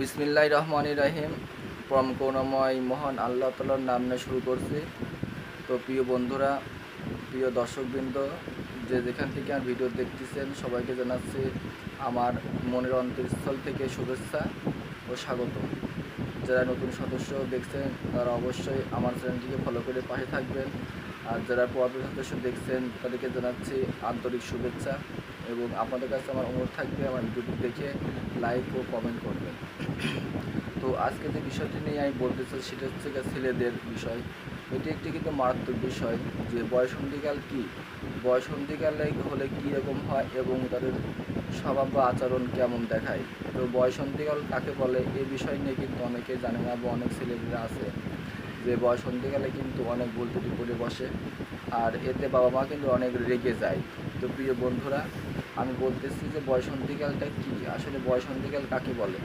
বিসমিল্লাহ রহমান রাহিম। পরম করুণাময় মহান আল্লাহ তালার নাম নিয়ে শুরু করছি। তো প্রিয় বন্ধুরা, প্রিয় দর্শকবৃন্দ, যে যেখান থেকে আমার ভিডিও দেখতেছেন, সবাইকে জানাচ্ছি আমার মনের অন্তরস্থল থেকে শুভেচ্ছা ও স্বাগত। যারা নতুন সদস্য দেখছেন, তারা অবশ্যই আমার চ্যানেলটিকে ফলো করে পাশে থাকবেন। আর যারা পুরাতন সদস্য দেখছেন, তাদেরকে জানাচ্ছি আন্তরিক শুভেচ্ছা এবং আপনাদের কাছে আমার অনুরোধ থাকবে আমার ভিডিওটি দেখে লাইক ও কমেন্ট করবেন। তো আজকে যে বিষয়টি নিয়ে আমি বলতে চাই, সেটা হচ্ছে ছেলেদের বিষয়। এটি একটি কিন্তু মারাত্মক বিষয় যে বয়সন্ধিকাল কী? বয়সন্ধিকালে হলে কী রকম হয় এবং তাদের স্বভাব বা আচরণ কেমন দেখায়? তো বয়সন্ধিকাল কাকে বলে? এই বিষয় নিয়ে কিন্তু অনেকে জানে না বা অনেক ছেলেমেয়েরা আছে যে বয়সন্ধিকালে কিন্তু অনেক ভুল ত্রুটি করে বসে আর এতে বাবা মা কিন্তু অনেক রেগে যায়। তো প্রিয় বন্ধুরা, আমি বলতেছি যে বয়সন্ধিকালটা কি? আসলে বয়সন্ধিকাল কাকে বলে?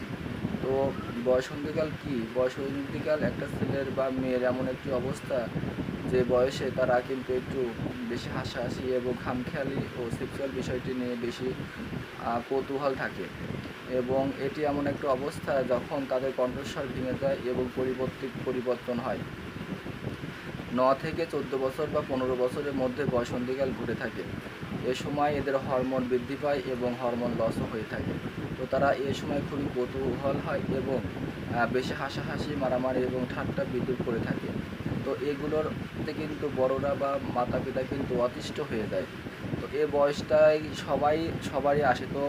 তো বয়সন্ধিকাল কি? বয়সন্ধিকাল একটা ছেলের বা মেয়ের এমন একটি অবস্থা যে বয়সে তারা কিন্তু একটু বেশি হাসাহাসি এবং খামখেয়ালি ও সেক্সুয়াল বিষয়টি নিয়ে বেশি কৌতূহল থাকে। এবং এটি এমন একটা অবস্থা যখন তাদের কণ্ঠস্বর ভেঙে যায় এবং পরিবর্তিত পরিবর্তন হয়। ন থেকে চোদ্দ বছর বা পনেরো বছরের মধ্যে বয়সন্ধিকাল ঘটে থাকে। এ সময় এদের হরমোন বৃদ্ধি পায় এবং হরমোন লসও হয়ে থাকে। তো তারা এ সময় খুবই কৌতূহল হয় এবং বেশি হাসাহাসি, মারামারি এবং ঠাট্টা বিদ্যুৎ করে থাকে। তো এগুলোর তে কিন্তু বড়রা বা মাতা পিতা কিন্তু অতিষ্ঠ হয়ে যায়। তো এ বয়সটায় সবাই, সবারই আসে। তো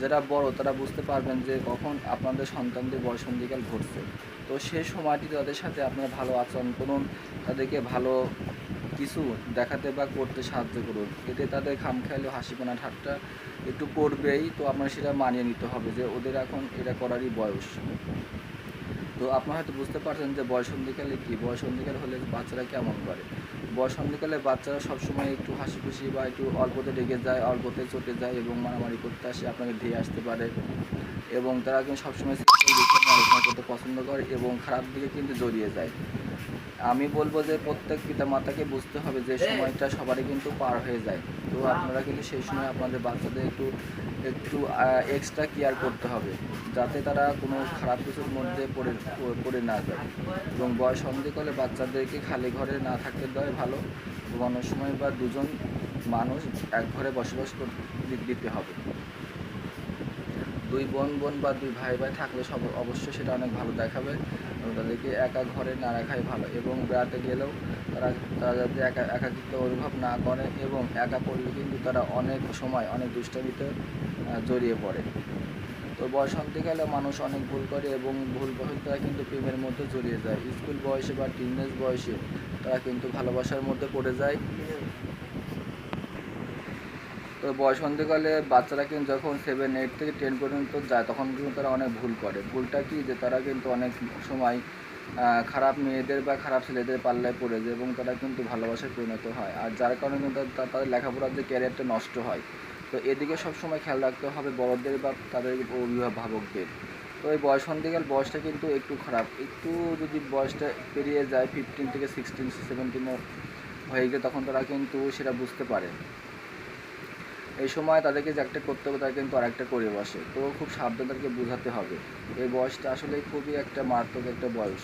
যারা বড়, তারা বুঝতে পারবেন যে কখন আপনাদের সন্তানদের বয়সন্ধিকাল ঘটছে। তো সেই সময়টি তাদের সাথে আপনারা ভালো আচরণ করুন, তাদেরকে ভালো কিছু দেখাতে বা করতে সাহায্য করুন। এতে তাদের খামখেয়ালি হাসিপোনা ঠাট্টা একটু করবেই তো আপনার সেটা মানিয়ে নিতে হবে যে ওদের এখন এটা করারই বয়স। তো আপনারা হয়তো বুঝতে পারছেন যে বয়সন্ধিকালে কি? বয়সন্ধিকাল হলে বাচ্চারা কেমন করে? বয়সন্ধিকালে বাচ্চারা সবসময় একটু হাসি খুশি বা একটু অল্পতে রেগে যায়, অল্পতে চটে যায় এবং মারামারি করতে আসে, আপনাকে ধেয়ে আসতে পারে। এবং তারা কিন্তু সবসময় করতে পছন্দ করে এবং খারাপ দিকে কিন্তু জড়িয়ে যায়। আমি বলব যে প্রত্যেক পিতা মাতাকে বুঝতে হবে যে সময়টা সবারই কিন্তু পার হয়ে যায়। তো আপনারা কিন্তু সেই সময় আপনাদের বাচ্চাদের একটু একটু এক্সট্রা কেয়ার করতে হবে, যাতে তারা কোনো খারাপ কিছুর মধ্যে পড়ে পড়ে না যায়। এবং বয়স সন্ধিকালে বাচ্চাদেরকে খালি ঘরে না থাকতে দেওয়াই ভালো। ঘুমানোর সময় বা দুজন মানুষ এক ঘরে বসবাস দিতে হবে। দুই বোন বোন বা দুই ভাই ভাই থাকলে সব, অবশ্যই সেটা অনেক ভালো দেখাবে। তাদেরকে একা ঘরে না রাখাই ভালো এবং বেড়াতে গেলেও তারা তারা যাতে একা, একাকিত্ব অনুভব না করে এবং একা পড়লে কিন্তু তারা অনেক সময় অনেক দুষ্টামিতে জড়িয়ে পড়ে। তো বয়সন্ধিকালে মানুষ অনেক ভুল করে এবং ভুল তারা কিন্তু প্রেমের মধ্যে জড়িয়ে যায়। স্কুল বয়সে বা টিনেজ বয়সে তারা কিন্তু ভালোবাসার মধ্যে পড়ে যায়। তো বয়সন্ধিকালে বাচ্চারা কিন্তু যখন সেভেন এইট থেকে টেন পর্যন্ত যায়, তখন কিন্তু তারা অনেক ভুল করে। ভুলটা কি? যে তারা কিন্তু অনেক সময় খারাপ মেয়েদের বা খারাপ ছেলেদের পাল্লায় পড়ে যায় এবং তারা কিন্তু ভালোবাসায় পরিণত হয়। আর যার কারণে কিন্তু তাদের লেখাপড়ার যে ক্যারিয়ারটা নষ্ট হয়। তো এদিকে সবসময় খেয়াল রাখতে হবে বড়দের বা তাদের অভিভাবকদের। তো এই বয়সন্ধিকাল বয়সটা কিন্তু একটু খারাপ। একটু যদি বয়সটা পেরিয়ে যায় ফিফটিন থেকে সিক্সটিন সেভেন্টিনও হয়ে গেলে তখন তারা কিন্তু সেটা বুঝতে পারে। এই সময় তাদেরকে যে একটা করতে হবে তারা কিন্তু আরেকটা করে বসে। তো খুব সাবধান তাদেরকে বোঝাতে হবে। এই বয়সটা আসলে খুবই একটা মারাত্মক একটা বয়স।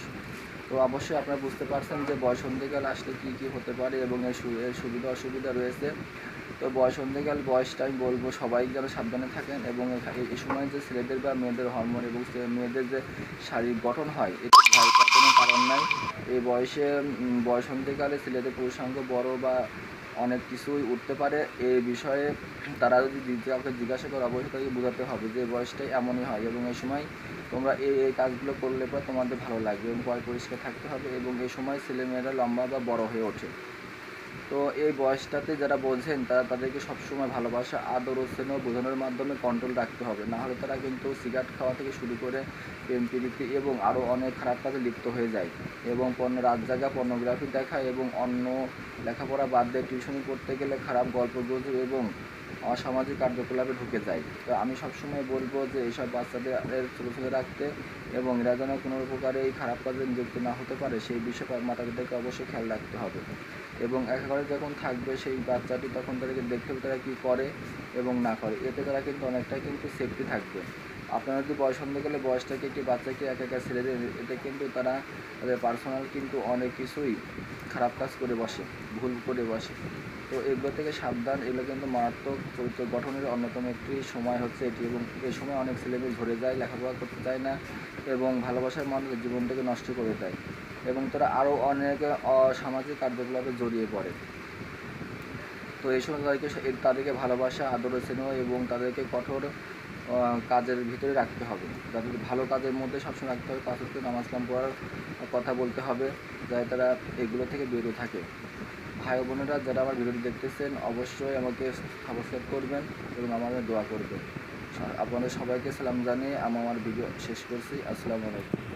তো অবশ্যই আপনারা বুঝতে পারছেন যে বয়সন্ধিকাল আসলে কী কী হতে পারে এবং এর সুবিধা অসুবিধা রয়েছে। তো বয়সন্ধিকাল বয়সটা আমি বলব সবাই যেন সাবধানে থাকেন এবং এই- সময় যে ছেলেদের বা মেয়েদের হরমোন এবং মেয়েদের যে শারীরিক গঠন হয় এতে ভয় কোনো কারণ নাই। এই বয়সে উম, বয়সন্ধিকালে ছেলেদের পুরুষাঙ্গ বড় বা অনেক কিছুই উঠতে পারে। এই বিষয়ে তারা যদি কাউকে জিজ্ঞাসা করে, অবশ্যই তাদেরকে বোঝাতে হবে যে বয়সটাই এমনই হয় এবং এই সময় তোমরা এই এই কাজগুলো করলে পর তোমাদের ভালো লাগবে এবং পরিষ্কার থাকতে হবে এবং এই সময় ছেলেমেয়েরা লম্বা বা বড় হয়ে ওঠে। তো এই বয়সটাতে যারা বোঝেন, তারা তাদেরকে সবসময় ভালোবাসা, আদর ও স্নেহ বোঝানোর মাধ্যমে কন্ট্রোল রাখতে হবে। নাহলে তারা কিন্তু সিগারেট খাওয়া থেকে শুরু করে প্রেম প্রীতি এবং আরও অনেক খারাপ কাজে লিপ্ত হয়ে যায় এবং পণ্য রাত জায়গা পর্নোগ্রাফি দেখা এবং অন্য লেখাপড়া বাদ দিয়ে টিউশন করতে গেলে খারাপ গল্প, গুজব এবং অসামাজিক কার্যকলাপে ঢুকে যায়। তো আমি সবসময় বলব যে এইসব বাচ্চাদের ছোটো ছোটো রাখতে এবং এরা যেন কোনো উপকারে এই খারাপ কাজে নিযুক্ত না হতে পারে, সেই বিষয়ে মাতা পিতাকে অবশ্যই খেয়াল রাখতে হবে। এবং একেবারে যখন থাকবে সেই বাচ্চাটি, তখন তাদেরকে দেখতে হবে তারা কী করে এবং না করে। এতে তারা কিন্তু অনেকটাই কিন্তু সেফটি থাকবে। আপনারা যদি বয়স করলে বয়সটাকে একটি বাচ্চাকে একা একা ছেড়ে দেন। এতে কিন্তু তারা তাদের পার্সোনাল কিন্তু অনেক কিছুই খারাপ কাজ করে বসে, ভুল করে বসে। তো এগুলো থেকে সাবধান, এগুলো কিন্তু মারাত্মক চরিত্র গঠনের অন্যতম একটি সময় হচ্ছে এটি এবং এই সময় অনেক ছেলেমেয়ে ঝরে যায়, লেখাপড়া করতে চায় না এবং ভালোবাসার মানুষের জীবনটাকে নষ্ট করে দেয় এবং তারা আরও অনেক অসামাজিক কার্যকলাপে জড়িয়ে পড়ে। তো এই সময় তাদেরকে তাদেরকে ভালোবাসা, আদর স্নেহ এবং তাদেরকে কঠোর কাজের ভিতরে রাখতে হবে। তাদের ভালো কাজের মধ্যে সবসময় রাখতে হবে, পাঁচ নামাজ কাম পড়ার কথা বলতে হবে, যাতে তারা এগুলো থেকে বেরো থাকে। ভাই বোনেরা যারা আমার ভিডিওটি দেখতেছেন, অবশ্যই আমাকে সাবস্ক্রাইব করবেন এবং আমাদের দোয়া করবেন। আপনাদের সবাইকে সালাম জানিয়ে আমি আমার ভিডিও শেষ করছি। আসসালামু আলাইকুম।